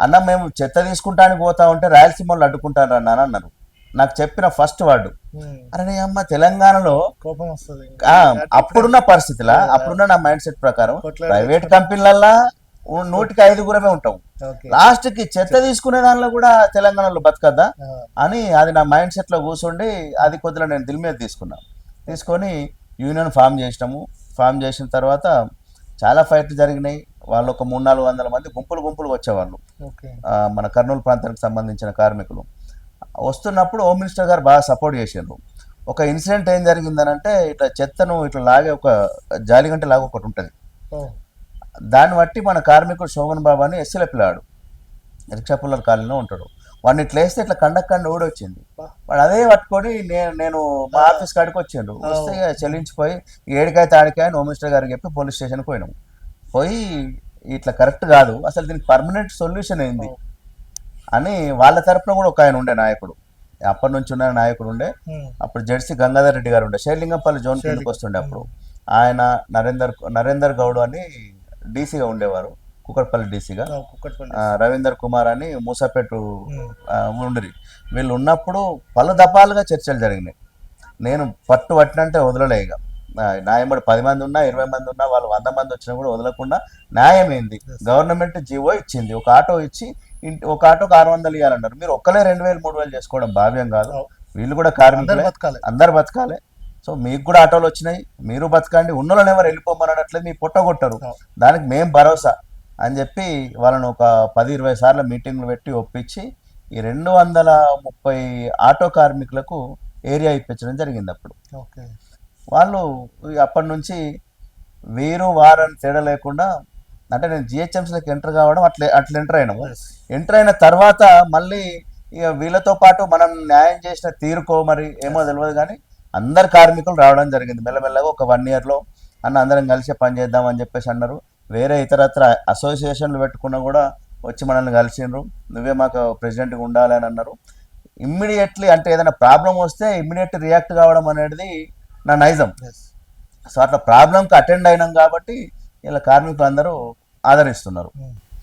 అన్న మేము చెత్త తీసుకుంటానికి పోతా ఉంటే రాయలసీమలో అడ్డుకుంటారు అన్న అని అన్నారు. నాకు చెప్పిన ఫస్ట్ వర్డ్ ఉమ్. అరే అమ్మ తెలంగాణలో కోపం వస్తుంది అప్పుడున్న పరిస్థితిలా? అప్పుడున్న నా మైండ్ సెట్ ప్రకారం ప్రైవేట్ కంపెనీలల్లో నూటికి ఐదుగురమే ఉంటాం. లాస్ట్కి చెత్త తీసుకునే దానిలో కూడా తెలంగాణలో బతకద్దా? అని అది నా మైండ్ సెట్లో కూర్చుండి అది కొద్దిగా నేను దిల్ మీద తీసుకున్నా. తీసుకొని యూనియన్ ఫామ్ చేసినాము. ఫామ్ చేసిన తర్వాత చాలా ఫైట్లు జరిగినాయి. వాళ్ళు ఒక మూడు నాలుగు వందల మంది గుంపులు గుంపులు వచ్చేవాళ్ళు. మన కర్నూలు ప్రాంతానికి సంబంధించిన కార్మికులు. వస్తున్నప్పుడు హోమ్ మినిస్టర్ గారు బాగా సపోర్ట్ చేసిండ్రు. ఒక ఇన్సిడెంట్ ఏం జరిగిందనంటే ఇట్లా చెత్తను ఇట్లా లాగే ఒక జాలిగంట లాగా ఒకటి ఉంటుంది. దాన్ని బట్టి మన కార్మికుడు శోభన్ బాబు అని ఎస్సీల పిల్లాడు. రిక్షా పుల్లల కాలనీలో ఉంటాడు. వాడిని ఇట్లా వేస్తే ఇట్లా కండక్ కండ ఊడొచ్చింది. బా. వాడు అదే పట్టుకొని నేను నేను మా ఆఫీస్ కాడికి వచ్చిండు. వస్తే చెల్లించిపోయి ఏడికాయ తాడికాయ హోమ్ మినిస్టర్ గారికి చెప్పి పోలీస్ స్టేషన్కి పోయినాం. పోయి ఇట్లా కరెక్ట్ కాదు. అసలు దీనికి పర్మనెంట్ సొల్యూషన్ ఏంది? అని వాళ్ళ తరపున కూడా ఒక ఆయన ఉండే నాయకుడు. అప్పటి నుంచి ఉన్న నాయకుడు ఉండే. అప్పుడు జెర్సీ గంగాధర్ రెడ్డి గారు ఉండే. షేర్లింగంపల్లి జోన్ కిందకి వస్తుండే అప్పుడు. ఆయన నరేందర్ నరేందర్ గౌడ్ అని డీసీగా ఉండేవారు. డీసీగా. కుక్కట్పల్లి ఆ, రవీందర్ కుమార్ అని మూసాపేట. ఉండిరి. వీళ్ళు ఉన్నప్పుడు పలు దఫాలుగా చర్చలు జరిగినాయి. నేను పట్టు పట్టినంటే వదలలే ఇక. ఆ, న్యాయమడి పది మంది ఉన్నా ఇరవై మంది ఉన్నా వాళ్ళు వంద మంది వచ్చినా కూడా వదలకుండా న్యాయం ఏంది గవర్నమెంట్ జీవో ఇచ్చింది. ఒక ఆటో ఇచ్చి ఇంటి ఒక ఆటోకి ఆరు వందలు ఇవ్వాలన్నారు మీరు ఒక్కలే రెండు వేలు మూడు వేలు చేసుకోవడం భావ్యం కాదు. వీళ్ళు కూడా కార్మికులే. అందరు బతకాలి. సో మీకు కూడా ఆటోలు వచ్చినాయి. మీరు బతకండి. ఉన్నోళ్ళని ఎవరు వెళ్ళిపోమనట్లేదు మీ పొట్టగొట్టరు. దానికి మేం భరోసా అని చెప్పి వాళ్ళని ఒక పది ఇరవై సార్లు మీటింగ్లు పెట్టి ఒప్పించి ఈ రెండు వందల ముప్పై ఆటో కార్మికులకు ఏరియా ఇప్పించడం జరిగింది అప్పుడు. ఓకే. వాళ్ళు అప్పటి నుంచి వీరు వారని తేడా లేకుండా అంటే నేను జిహెచ్ఎంసీలోకి ఎంటర్ కావడం అట్లా అట్లా ఎంటర్ అయినాము. ఎంటర్ అయిన తర్వాత మళ్ళీ ఇక వీళ్ళతో పాటు మనం న్యాయం చేసిన తీరుకో మరి ఏమో తెలియదు కానీ అందరు కార్మికులు రావడం జరిగింది. మెల్లమెల్లగా ఒక వన్ ఇయర్లో అన్న అందరం కలిసి పని చేద్దాం అని చెప్పేసి అన్నారు. వేరే ఇతరత్ర అసోసియేషన్లు పెట్టుకున్నా కూడా వచ్చి మనల్ని కలిసిండ్రు. నువ్వే మాకు ప్రెసిడెంట్గా ఉండాలి అని అన్నారు. ఇమ్మీడియట్లీ అంటే ఏదైనా ప్రాబ్లం వస్తే ఇమ్మీడియట్ రియాక్ట్ కావడం అనేది నా నైజం. సో అట్లా ప్రాబ్లంకి అటెండ్ అయినాం కాబట్టి ఇలా కార్మికులు అందరూ ఆదరిస్తున్నారు. ఉమ్.